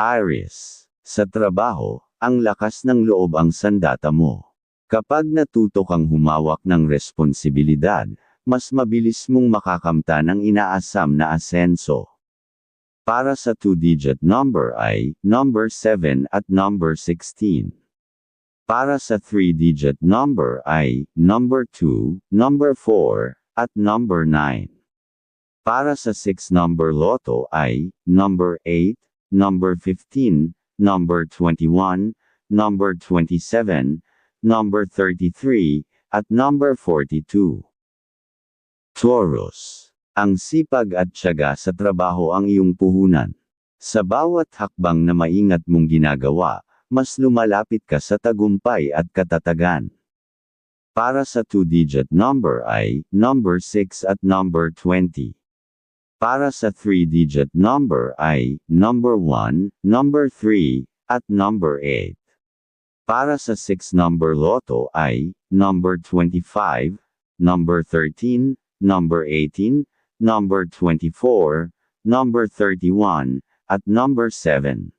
Aries. Sa trabaho, ang lakas ng loob ang sandata mo. Kapag natuto kang humawak ng responsibilidad, mas mabilis mong makakamta ng inaasam na asenso. Para sa two-digit number ay number 7 at number 16. Para sa three-digit number ay number 2, number 4, at number 9. Para sa 6 number loto ay number 8, number 15, number 21, number 27, number 33, at number 42. Taurus. Ang sipag at tiyaga sa trabaho ang iyong puhunan. Sa bawat hakbang na maingat mong ginagawa, mas lumalapit ka sa tagumpay at katatagan. Para sa two-digit number ay number 6 at number 20. Para sa three-digit number ay number 1, number 3, at number 8. Para sa 6 number loto ay number 25, number 13, number 18, number 24, number 31, at number 7.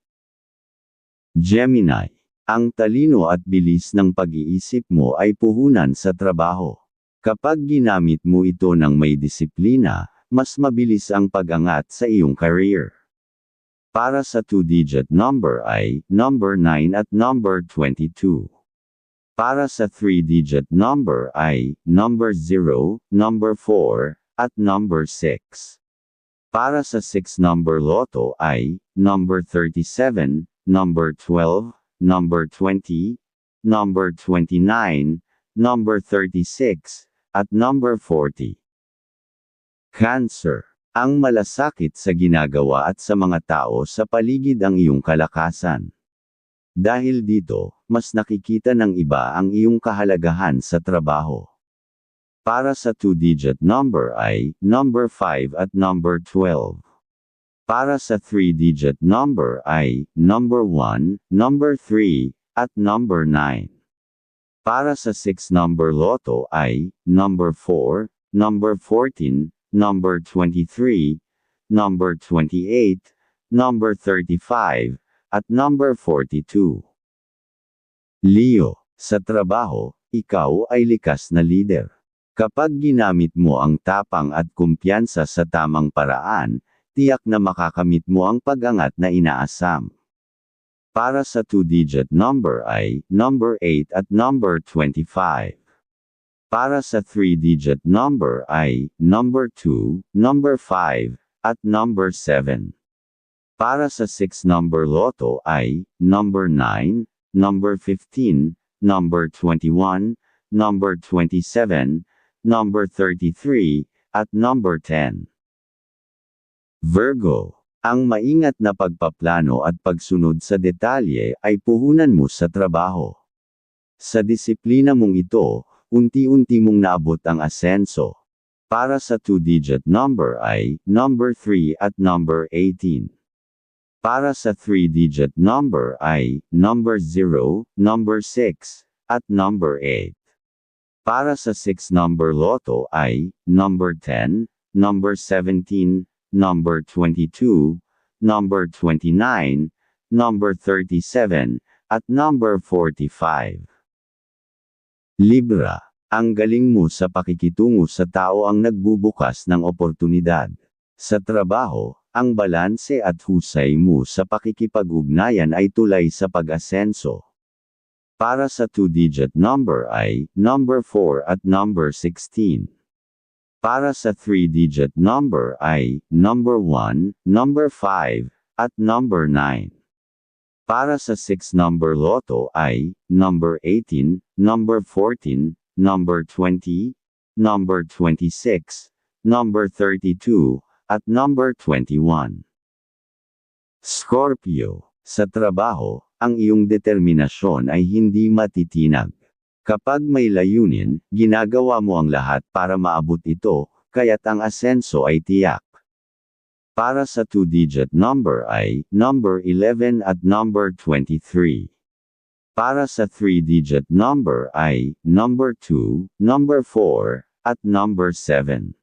Gemini. Ang talino at bilis ng pag-iisip mo ay puhunan sa trabaho. Kapag ginamit mo ito ng may disiplina, mas mabilis ang pag-angat sa iyong career. Para sa two-digit number ay number 9 at number 22. Para sa three-digit number ay number 0, number 4, at number 6. Para sa 6 number loto ay number 37, number 12, number 20, number 29, number 36, at number 40. Cancer. Ang malasakit sa ginagawa at sa mga tao sa paligid ang iyong kalakasan. Dahil dito, mas nakikita ng iba ang iyong kahalagahan sa trabaho. Para sa two-digit number ay number 5 at number 12. Para sa three-digit number ay number 1, number 3, at number 9. Para sa 6 number loto ay number 4, number 14, number 23, number 28, number 35, at number 42. Leo, sa trabaho, ikaw ay likas na leader. Kapag ginamit mo ang tapang at kumpiyansa sa tamang paraan, tiyak na makakamit mo ang pag-angat na inaasam. Para sa two-digit number ay number 8 at number 25. Para sa three-digit number ay number 2, number 5, at number 7. Para sa 6 number loto ay number 9, number 15, number 21, number 27, number 33, at number 10. Virgo, ang maingat na pagpaplano at pagsunod sa detalye ay puhunan mo sa trabaho. Sa disiplina mong ito, unti-unti mong naabot ang asenso. Para sa two-digit number ay number 3 at number 18. Para sa three-digit number ay number 0, number 6, at number 8. Para sa 6 number loto ay number 10, number 17, number 22, number 29, number 37, at number 45. Libra, ang galing mo sa pakikitungo sa tao ang nagbubukas ng oportunidad. Sa trabaho, ang balanse at husay mo sa pakikipag-ugnayan ay tulay sa pag-asenso. Para sa two-digit number ay number 4 at number 16. Para sa three-digit number ay number 1, number 5, at number 9. Para sa 6 number loto ay number 18, number 14, number 20, number 26, number 32, at number 21. Scorpio, sa trabaho, ang iyong determinasyon ay hindi matitinag. Kapag may layunin, ginagawa mo ang lahat para maabot ito, kaya't ang asenso ay tiyak. Para sa two-digit number ay number 11 at number 23. Para sa three-digit number ay number 2, number 4, at number 7.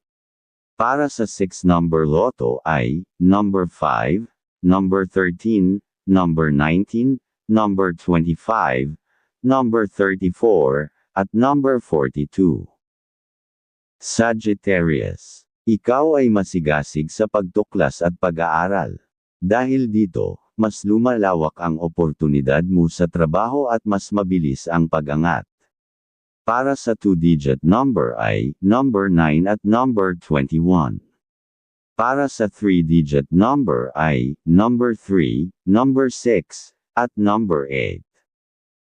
Para sa 6 number loto ay number 5, number 13, number 19, number 25, number 34, at number 42. Sagittarius. Ikaw ay masigasig sa pagtuklas at pag-aaral. Dahil dito, mas lumalawak ang oportunidad mo sa trabaho at mas mabilis ang pag-angat. Para sa two-digit number ay number 9 at number 21. Para sa three-digit number ay number 3, number 6, at number 8.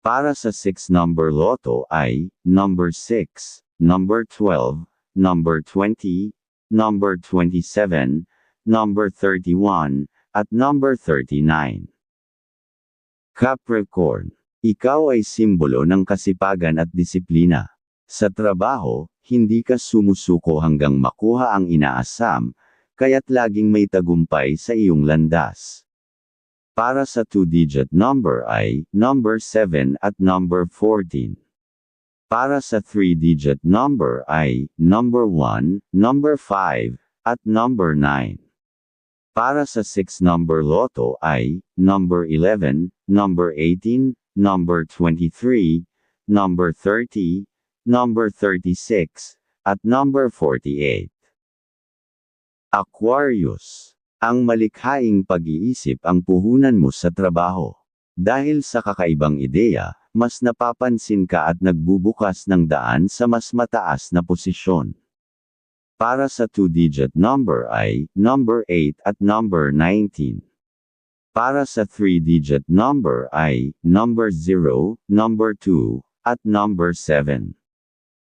Para sa six-number loto ay number 6, number 12, number 20, number 27, number 31, at number 39. Capricorn, ikaw ay simbolo ng kasipagan at disiplina. Sa trabaho, hindi ka sumusuko hanggang makuha ang inaasam, kaya't laging may tagumpay sa iyong landas. Para sa two-digit number ay number 7 at number 14. Para sa three-digit number ay number 1, number 5, at number 9. Para sa six-number loto ay number 11, number 18, number 23, number 30, number 36, at number 48. Aquarius. Ang malikhaing pag-iisip ang puhunan mo sa trabaho. Dahil sa kakaibang ideya, mas napapansin ka at nagbubukas ng daan sa mas mataas na posisyon. Para sa two-digit number ay number 8 at number 19. Para sa three-digit number ay number 0, number 2, at number 7.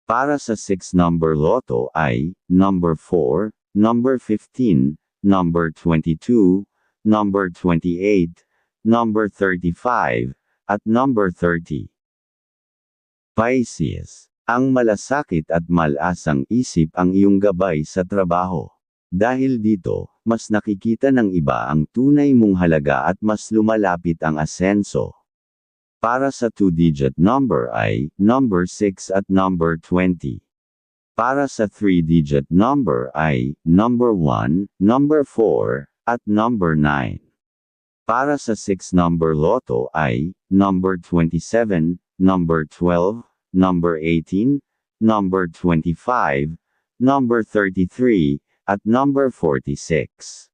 Para sa six-number loto ay number 4, number 15, number 22, number 28, number 35, at number 30. Pisces. Ang malasakit at malasang isip ang iyong gabay sa trabaho. Dahil dito, mas nakikita ng iba ang tunay mong halaga at mas lumalapit ang asenso. Para sa two-digit number ay number 6 at number 20. Para sa three-digit number ay number 1, number 4, at number 9. Para sa six-number loto ay number 27, number 12, number 18, number 25, number 33, at number 46.